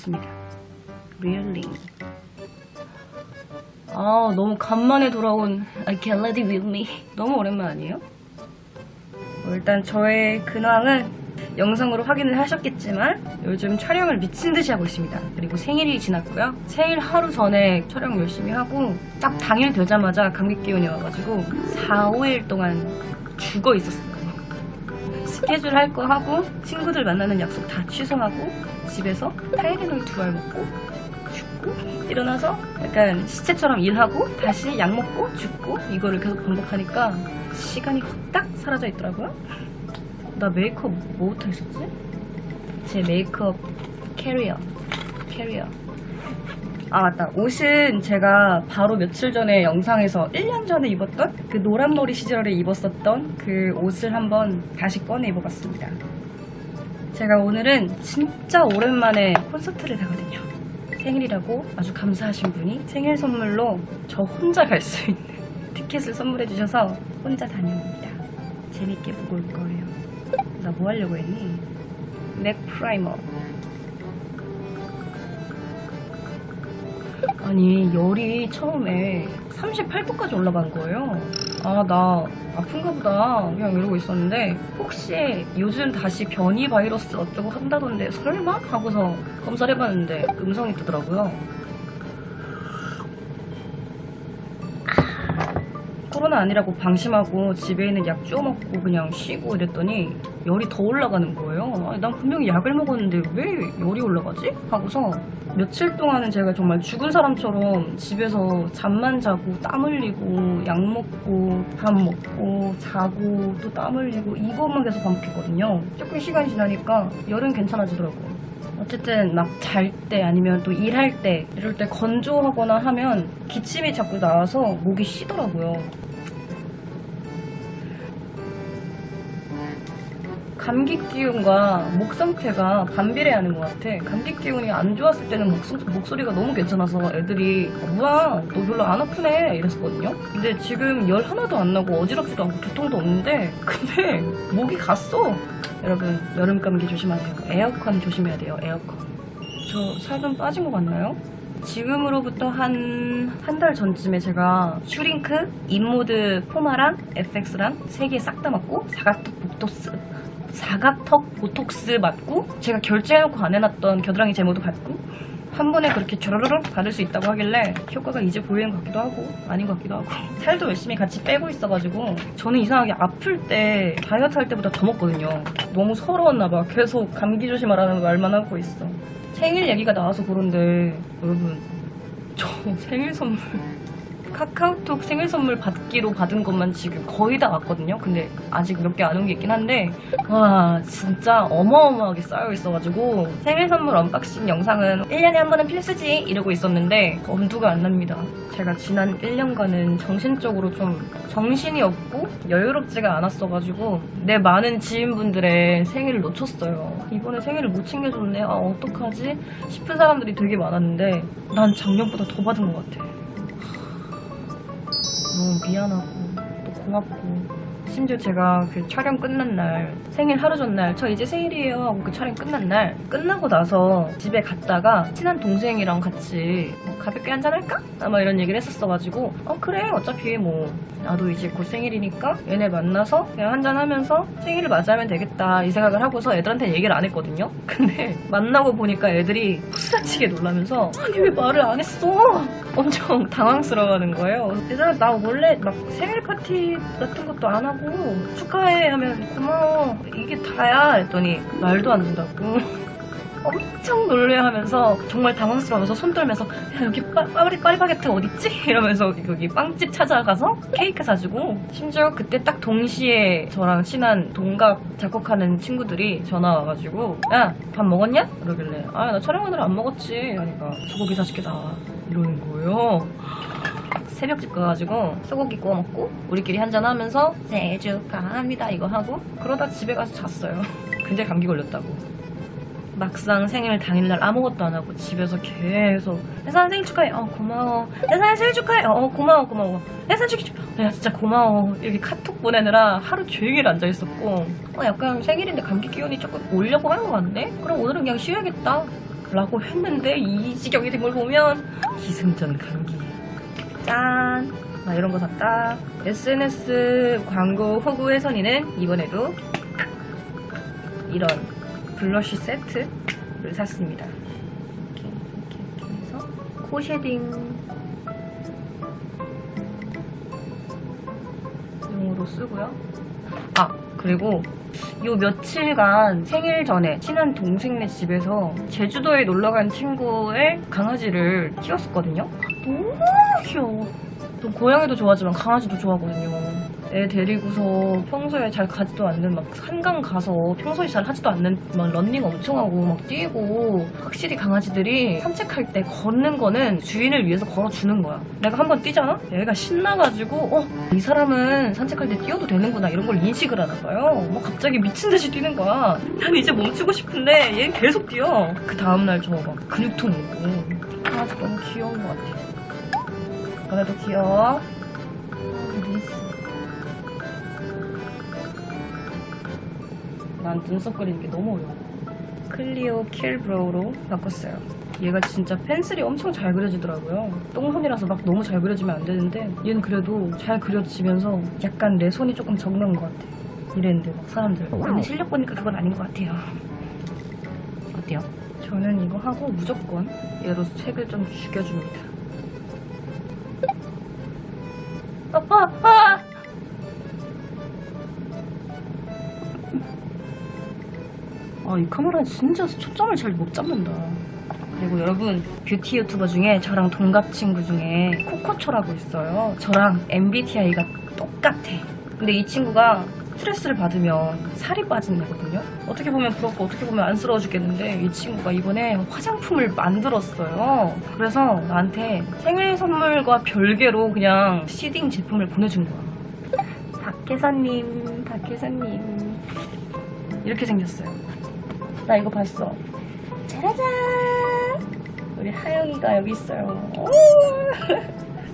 꼈습니다. 리얼링. 아 너무 간만에 돌아온 I Can Let It With Me 너무 오랜만 아니에요? 어, 일단 저의 근황은 영상으로 확인을 하셨겠지만 요즘 촬영을 미친 듯이 하고 있습니다. 그리고 생일이 지났고요. 생일 하루 전에 촬영 열심히 하고 딱 당일 되자마자 감기 기운이 와가지고 4, 5일 동안 죽어 있었어요. 스케줄 할 거 하고 친구들 만나는 약속 다 취소하고 집에서 타이레놀 두 알 먹고 죽고 일어나서 약간 시체처럼 일하고 다시 약 먹고 죽고 이거를 계속 반복하니까 시간이 후딱 사라져 있더라고요. 나 메이크업 뭐부터 했었지? 제 메이크업 캐리어 캐리어 아 맞다. 옷은 제가 바로 며칠 전에 영상에서 1년 전에 입었던 그 노란 머리 시절에 입었었던 그 옷을 한번 다시 꺼내 입어봤습니다. 제가 오늘은 진짜 오랜만에 콘서트를 가거든요. 생일이라고 아주 감사하신 분이 생일 선물로 저 혼자 갈 수 있는 티켓을 선물해 주셔서 혼자 다녀옵니다. 재밌게 보고 올 거예요. 나 뭐 하려고 했니? 넥 프라이머 아니 열이 처음에 38도까지 올라간 거예요. 아 나 아픈가 보다. 그냥 이러고 있었는데 혹시 요즘 다시 변이 바이러스 어쩌고 한다던데 설마? 하고서 검사를 해봤는데 음성이 뜨더라고요 코로나 아니라고 방심하고 집에 있는 약 쪼 먹고 그냥 쉬고 이랬더니 열이 더 올라가는 거예요. 난 분명히 약을 먹었는데 왜 열이 올라가지? 하고서 며칠 동안은 제가 정말 죽은 사람처럼 집에서 잠만 자고 땀 흘리고 약 먹고 밥 먹고 자고 또 땀 흘리고 이것만 계속 반복했거든요. 조금 시간이 지나니까 열은 괜찮아지더라고요. 어쨌든 막 잘 때 아니면 또 일할 때 이럴 때 건조하거나 하면 기침이 자꾸 나와서 목이 쉬더라고요. 감기 기운과 목 상태가 반비례하는 것 같아. 감기 기운이 안 좋았을 때는 목, 소리가 너무 괜찮아서 애들이 어, 뭐야 너 별로 안 아프네 이랬었거든요. 근데 지금 열 하나도 안 나고 어지럽지도 않고 두통도 없는데 근데 목이 갔어. 여러분 여름 감기 조심하세요. 에어컨 조심해야 돼요. 에어컨. 저 살 좀 빠진 것 같나요? 지금으로부터 한 한 달 전쯤에 제가 슈링크, 인모드 포마랑 FX랑 세 개 싹 다 맞고 사각턱 보톡스 사각턱 보톡스 맞고 제가 결제해놓고 안 해놨던 겨드랑이 제모도 받고 한 번에 그렇게 쭈르르륵 받을 수 있다고 하길래 효과가 이제 보이는 것 같기도 하고 아닌 것 같기도 하고 살도 열심히 같이 빼고 있어가지고 저는 이상하게 아플 때 다이어트 할 때보다 더 먹거든요. 너무 서러웠나 봐. 계속 감기 조심하라는 말만 하고 있어. 생일 얘기가 나와서 그런데 여러분 저 생일 선물 카카오톡 생일 선물 받기로 받은 것만 지금 거의 다 왔거든요. 근데 아직 몇 개 안 온 게 있긴 한데 와 진짜 어마어마하게 쌓여 있어가지고 생일 선물 언박싱 영상은 1년에 한 번은 필수지 이러고 있었는데 엄두가 안 납니다. 제가 지난 1년간은 정신적으로 좀 정신이 없고 여유롭지가 않았어가지고 내 많은 지인분들의 생일을 놓쳤어요. 이번에 생일을 못 챙겨줬네. 아 어떡하지? 싶은 사람들이 되게 많았는데 난 작년보다 더 받은 것 같아. 너무 미안하고 또 고맙고. 심지어 제가 그 촬영 끝난 날 생일 하루 전날 저 이제 생일이에요 하고 그 촬영 끝난 날 끝나고 나서 집에 갔다가 친한 동생이랑 같이 뭐 가볍게 한잔할까? 아마 이런 얘기를 했었어가지고 어 그래 어차피 뭐 나도 이제 곧 생일이니까 얘네 만나서 그냥 한잔하면서 생일을 맞이하면 되겠다 이 생각을 하고서 애들한테 얘기를 안 했거든요 근데 만나고 보니까 애들이 후스라치게 놀라면서 아니 왜 말을 안 했어? 엄청 당황스러워하는 거예요. 얘들아 나 원래 막 생일 파티 같은 것도 안 하고 축하해 하면 고마워 이게 다야 했더니 말도 안 된다고 엄청 놀래하면서 정말 당황스러워서 손 떨면서 야 여기 파, 파리 파리바게트 어딨지? 이러면서 여기 빵집 찾아가서 케이크 사주고 심지어 그때 딱 동시에 저랑 친한 동갑 작곡하는 친구들이 전화 와가지고 야 밥 먹었냐? 그러길래 아 나 촬영하느라 안 먹었지. 하니까 소고기 나와 이러는 거예요. 새벽집 가가지고 소고기 구워 먹고 우리끼리 한잔하면서 생일 축하합니다. 이거 하고 그러다 집에 가서 잤어요. 근데 감기 걸렸다고 막상 생일 당일날 아무것도 안 하고 집에서 계속 혜산 생일 축하해. 어 고마워. 혜산 생일 축하해. 어 고마워 고마워. 혜산 생일 축하해 야 진짜 고마워. 이렇게 카톡 보내느라 하루 종일 앉아있었고. 어 약간 생일인데 감기 기운이 조금 오려고 하는 것 같네? 그럼 오늘은 그냥 쉬어야겠다. 라고 했는데 이 지경이 된 걸 보면 기승전 감기. 짠. 아, 이런 거 샀다. SNS 광고 호구 혜선이는 이번에도 이런 블러쉬 세트를 샀습니다. 이렇게, 이렇게, 이렇게 해서 코 쉐딩 용으로 쓰고요. 아 그리고 요 며칠간 생일 전에 친한 동생네 집에서 제주도에 놀러 간 친구의 강아지를 키웠었거든요. 너무 귀여워. 또 고양이도 좋아하지만 강아지도 좋아하거든요. 애 데리고서 평소에 잘 가지도 않는 막 한강 가서 평소에 잘 하지도 않는 막 런닝 엄청 하고 막 뛰고 확실히 강아지들이 산책할 때 걷는 거는 주인을 위해서 걸어주는 거야. 내가 한번 뛰잖아? 얘가 신나가지고 어? 이 사람은 산책할 때 뛰어도 되는구나 이런 걸 인식을 하나 봐요. 뭐 갑자기 미친 듯이 뛰는 거야. 난 이제 멈추고 싶은데 얘는 계속 뛰어. 그 다음날 저 막 근육통 오고 강아지 너무 귀여운 것 같아. 너네도 귀여워. 난 눈썹 그리는 게 너무 어려워. 클리오 킬 브로우로 바꿨어요. 얘가 진짜 펜슬이 엄청 잘 그려지더라고요. 똥손이라서 막 너무 잘 그려지면 안 되는데 얘는 그래도 잘 그려지면서 약간 내 손이 조금 적는 것 같아. 이랬는데 막 사람들 근데 실력 보니까 그건 아닌 것 같아요. 어때요? 저는 이거 하고 무조건 얘로 색을 좀 죽여줍니다. 아빠! 아! 아, 이 카메라 진짜 초점을 잘 못 잡는다. 그리고 여러분, 뷰티 유튜버 중에 저랑 동갑 친구 중에 코코초라고 있어요. 저랑 MBTI가 똑같아. 근데 이 친구가 스트레스를 받으면 살이 빠지는 거거든요. 어떻게 보면 부럽고 어떻게 보면 안쓰러워 죽겠는데 이 친구가 이번에 화장품을 만들었어요. 그래서 나한테 생일 선물과 별개로 그냥 시딩 제품을 보내준 거야. 박혜선님, 박혜선님. 이렇게 생겼어요. 나 이거 봤어. 짜라잔! 우리 하영이가 여기 있어요. 오!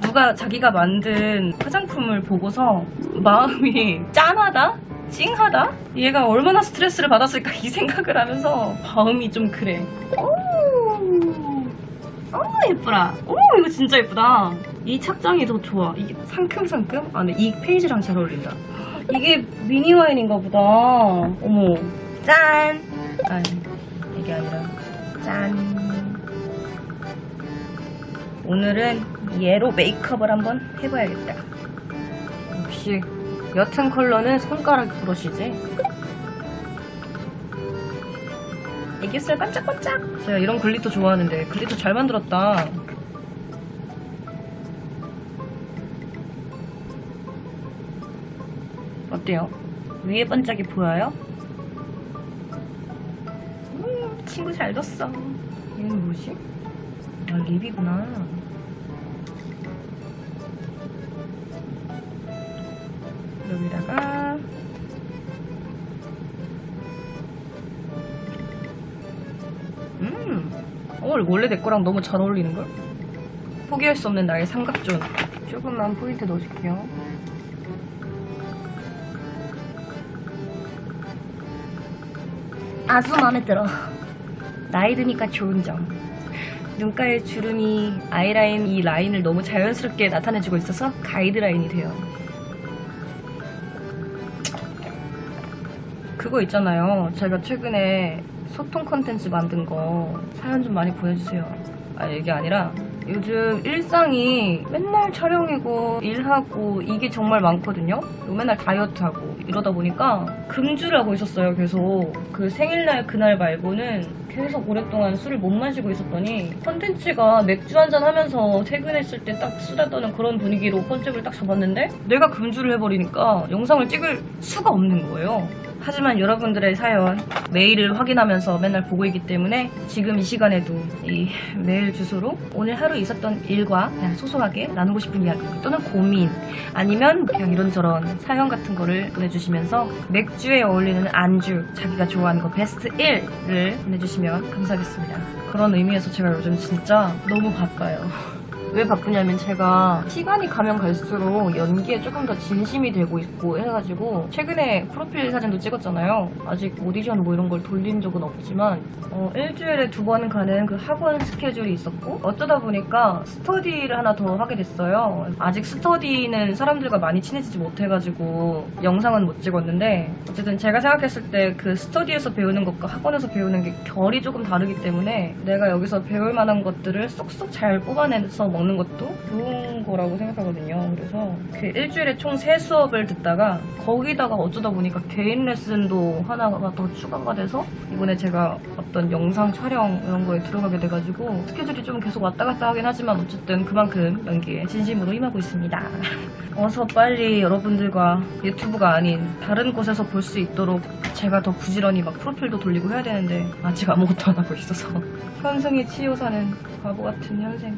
누가 자기가 만든 화장품을 보고서 마음이 짠하다? 찡하다? 얘가 얼마나 스트레스를 받았을까 이 생각을 하면서 마음이 좀 그래. 오! 어 예쁘라. 오 이거 진짜 예쁘다. 이 착장이 더 좋아. 이게 상큼상큼? 아, 근데 이 페이지랑 잘 어울린다. 이게 미니 와인인가 보다. 어머. 짠! 아니, 이게 아니라, 짠. 오늘은 얘로 메이크업을 한번 해봐야겠다. 역시, 옅은 컬러는 손가락 브러쉬지. 애기살 반짝반짝! 제가 이런 글리터 좋아하는데, 글리터 잘 만들었다. 어때요? 위에 반짝이 보여요? 친구 잘 뒀어. 얘는 뭐지? 아, 립이구나. 여기다가 음, 어, 원래 내 거랑 너무 잘 어울리는걸? 포기할 수 없는 나의 삼각존. 조금만 포인트 넣어줄게요. 아주 마음에 들어. 나이 드니까 좋은 점. 눈가에 주름이 아이라인 이 라인을 너무 자연스럽게 나타내주고 있어서 가이드라인이 돼요. 그거 있잖아요. 제가 최근에 소통 컨텐츠 만든 거 사연 좀 많이 보내주세요. 아 이게 아니라 요즘 일상이 맨날 촬영이고 일하고 이게 정말 많거든요. 맨날 다이어트하고 이러다 보니까 금주를 하고 있었어요. 계속 그 생일날 그날 말고는 계속 오랫동안 술을 못 마시고 있었더니 컨텐츠가 맥주 한잔 하면서 퇴근했을 때 딱 수다 떠는 그런 분위기로 컨셉을 딱 잡았는데 내가 금주를 해버리니까 영상을 찍을 수가 없는 거예요. 하지만 여러분들의 사연 메일을 확인하면서 맨날 보고 있기 때문에 지금 이 시간에도 이 메일 주소로 오늘 하루 있었던 일과 그냥 소소하게 나누고 싶은 이야기 또는 고민 아니면 그냥 이런저런 사연 같은 거를 보내주시면서 맥주에 어울리는 안주 자기가 좋아하는 거 베스트 1을 보내주시면 감사하겠습니다. 그런 의미에서 제가 요즘 진짜 너무 바빠요. 왜 바쁘냐면 제가 시간이 가면 갈수록 연기에 조금 더 진심이 되고 있고 해가지고 최근에 프로필 사진도 찍었잖아요. 아직 오디션 뭐 이런 걸 돌린 적은 없지만 어, 일주일에 두 번 가는 그 학원 스케줄이 있었고 어쩌다 보니까 스터디를 하나 더 하게 됐어요. 아직 스터디는 사람들과 많이 친해지지 못해가지고 영상은 못 찍었는데 어쨌든 제가 생각했을 때 그 스터디에서 배우는 것과 학원에서 배우는 게 결이 조금 다르기 때문에 내가 여기서 배울 만한 것들을 쏙쏙 잘 뽑아내서 먹는 것도 좋은 거라고 생각하거든요. 그래서 그 일주일에 총 세 수업을 듣다가 거기다가 어쩌다 보니까 개인 레슨도 하나가 더 추가가 돼서 이번에 제가 어떤 영상 촬영 이런 거에 들어가게 돼가지고 스케줄이 좀 계속 왔다 갔다 하긴 하지만 어쨌든 그만큼 연기에 진심으로 임하고 있습니다. 어서 빨리 여러분들과 유튜브가 아닌 다른 곳에서 볼 수 있도록 제가 더 부지런히 막 프로필도 돌리고 해야 되는데 아직 아무것도 안 하고 있어서 현승이 치여 사는 바보 같은 현생 이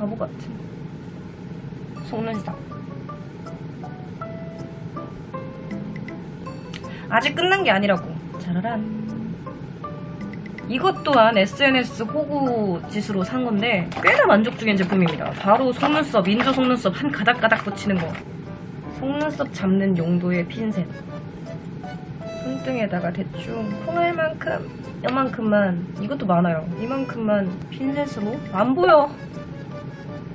바보 같은 속는지다 아직 끝난 게 아니라고 짜라란 이것 또한 SNS 호구 짓으로 산 건데 꽤나 만족 중인 제품입니다. 바로 속눈썹, 인조 속눈썹 한 가닥가닥 붙이는 거. 속눈썹 잡는 용도의 핀셋. 손등에다가 대충 콩알만큼, 요만큼만, 이것도 많아요. 이만큼만 핀셋으로 안 보여.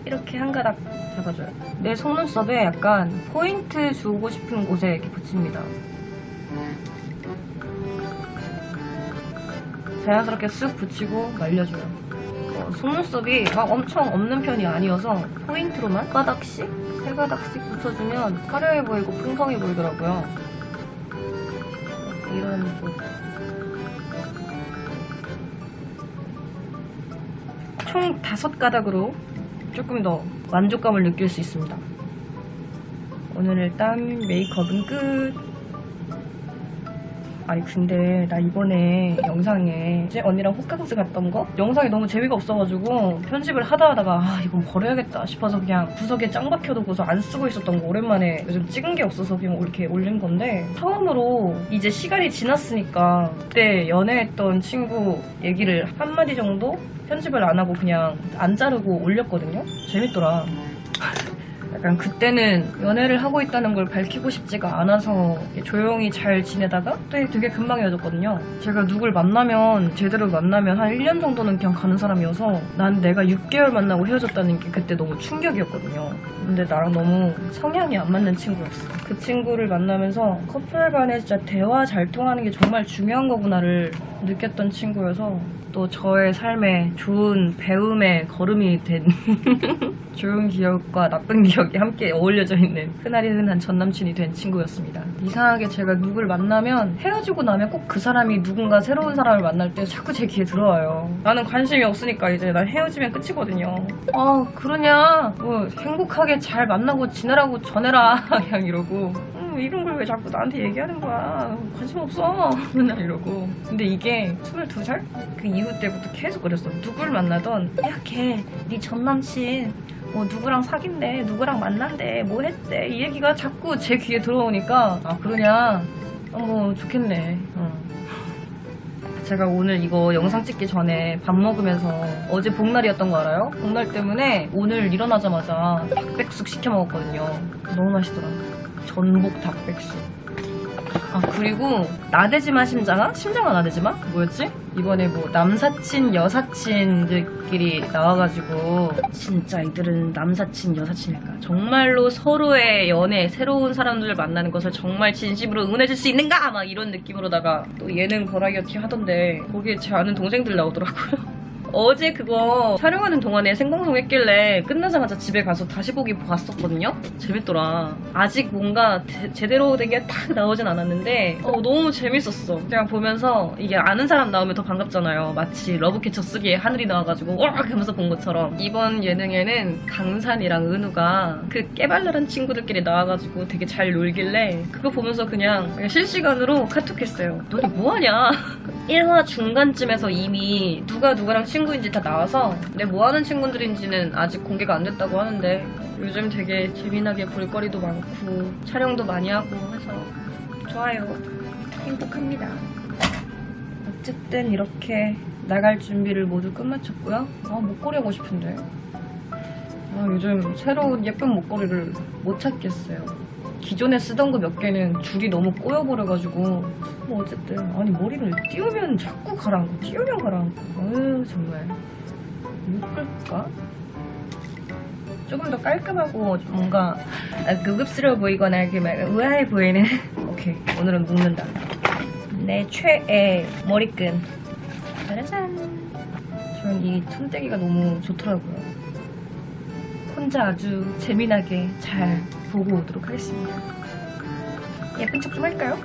이렇게 한 가닥 잡아줘요. 내 속눈썹에 약간 포인트 주고 싶은 곳에 이렇게 붙입니다. 자연스럽게 쓱 붙이고 말려줘요. 어, 속눈썹이 막 엄청 없는 편이 아니어서 포인트로만 가닥씩 세 가닥씩 붙여주면 화려해 보이고 풍성해 보이더라고요. 이런 쪽. 총 다섯 가닥으로 조금 더 만족감을 느낄 수 있습니다. 오늘 일단 메이크업은 끝. 아니 근데 나 이번에 영상에 이제 언니랑 호캉스 갔던 거? 영상이 너무 재미가 없어가지고 편집을 하다 하다가 아 이건 버려야겠다 싶어서 그냥 구석에 짱 박혀두고서 안 쓰고 있었던 거 오랜만에 요즘 찍은 게 없어서 그냥 이렇게 올린 건데 처음으로 이제 시간이 지났으니까 그때 연애했던 친구 얘기를 한마디 정도 편집을 안 하고 그냥 안 자르고 올렸거든요? 재밌더라 약간 그때는 연애를 하고 있다는 걸 밝히고 싶지가 않아서 조용히 잘 지내다가 또 되게 금방 헤어졌거든요. 제가 누굴 만나면 제대로 만나면 한 1년 정도는 그냥 가는 사람이어서 난 내가 6개월 만나고 헤어졌다는 게 그때 너무 충격이었거든요. 근데 나랑 너무 성향이 안 맞는 친구였어. 그 친구를 만나면서 커플 간에 진짜 대화 잘 통하는 게 정말 중요한 거구나를 느꼈던 친구여서 또 저의 삶에 좋은 배움의 걸음이 된 좋은 기억과 나쁜 기억 이 함께 어울려져 있는 흔하리 흔한 전 남친이 된 친구였습니다. 이상하게 제가 누굴 만나면 헤어지고 나면 꼭 그 사람이 누군가 새로운 사람을 만날 때 자꾸 제 귀에 들어와요. 나는 관심이 없으니까 이제 난 헤어지면 끝이거든요. 아 그러냐? 뭐 행복하게 잘 만나고 지내라고 전해라 그냥 이러고 음, 이런 걸 왜 자꾸 나한테 얘기하는 거야 관심 없어 맨날 이러고 근데 이게 22살? 그 이후 때부터 계속 그랬어 누굴 만나던 야걔네 전남친 뭐 누구랑 사귄대 누구랑 만난대 뭐 했대 이 얘기가 자꾸 제 귀에 들어오니까 아 그러냐 어, 뭐 좋겠네 어. 제가 오늘 이거 영상 찍기 전에 밥 먹으면서 어제 복날이었던 거 알아요? 복날 때문에 오늘 일어나자마자 닭백숙 시켜 먹었거든요. 너무 맛있더라. 전복 닭백숙. 아 그리고 나대지마 심장아? 심장아 나대지마? 뭐였지? 이번에 뭐 남사친 여사친들끼리 나와가지고 진짜 이들은 남사친 여사친일까? 정말로 서로의 연애 새로운 사람들을 만나는 것을 정말 진심으로 응원해줄 수 있는가? 막 이런 느낌으로다가 또 예능 버라이어티 하던데 거기에 제 아는 동생들 나오더라고요. 어제 그거 촬영하는 동안에 생방송 했길래 끝나자마자 집에 가서 다시 보기 봤었거든요? 재밌더라. 아직 뭔가 제- 제대로 된 게 딱 나오진 않았는데 어, 너무 재밌었어. 그냥 보면서 이게 아는 사람 나오면 더 반갑잖아요. 마치 러브캐쳐 쓰기에 하늘이 나와가지고 와 하면서 본 것처럼 이번 예능에는 강산이랑 은우가 그 깨발랄한 친구들끼리 나와가지고 되게 잘 놀길래 그거 보면서 그냥, 그냥 실시간으로 카톡했어요. 너네 뭐하냐? 1화 중간쯤에서 이미 누가 누구랑 친구 인지 다 나와서 내 뭐하는 친구들인지는 아직 공개가 안 됐다고 하는데 요즘 되게 재미나게 볼거리도 많고 촬영도 많이 하고 해서 좋아요. 행복합니다. 어쨌든 이렇게 나갈 준비를 모두 끝마쳤고요. 아, 목걸이 하고 싶은데. 아, 요즘 새로운 예쁜 목걸이를 못 찾겠어요. 기존에 쓰던 거 몇 개는 줄이 너무 꼬여버려가지고. 뭐 어쨌든. 아니 머리를 띄우면 자꾸 가라앉고 띄우면 가라앉고. 어휴 정말. 묶을까? 조금 더 깔끔하고 뭔가 아, 고급스러워 보이거나 이렇게 막 우아해 보이는. 오케이. 오늘은 묶는다. 내 최애 머리끈. 짜라잔. 저는 이 손대기가 너무 좋더라고요 혼자 아주 재미나게 잘 보고 오도록 하겠습니다 예쁜 척 좀 할까요?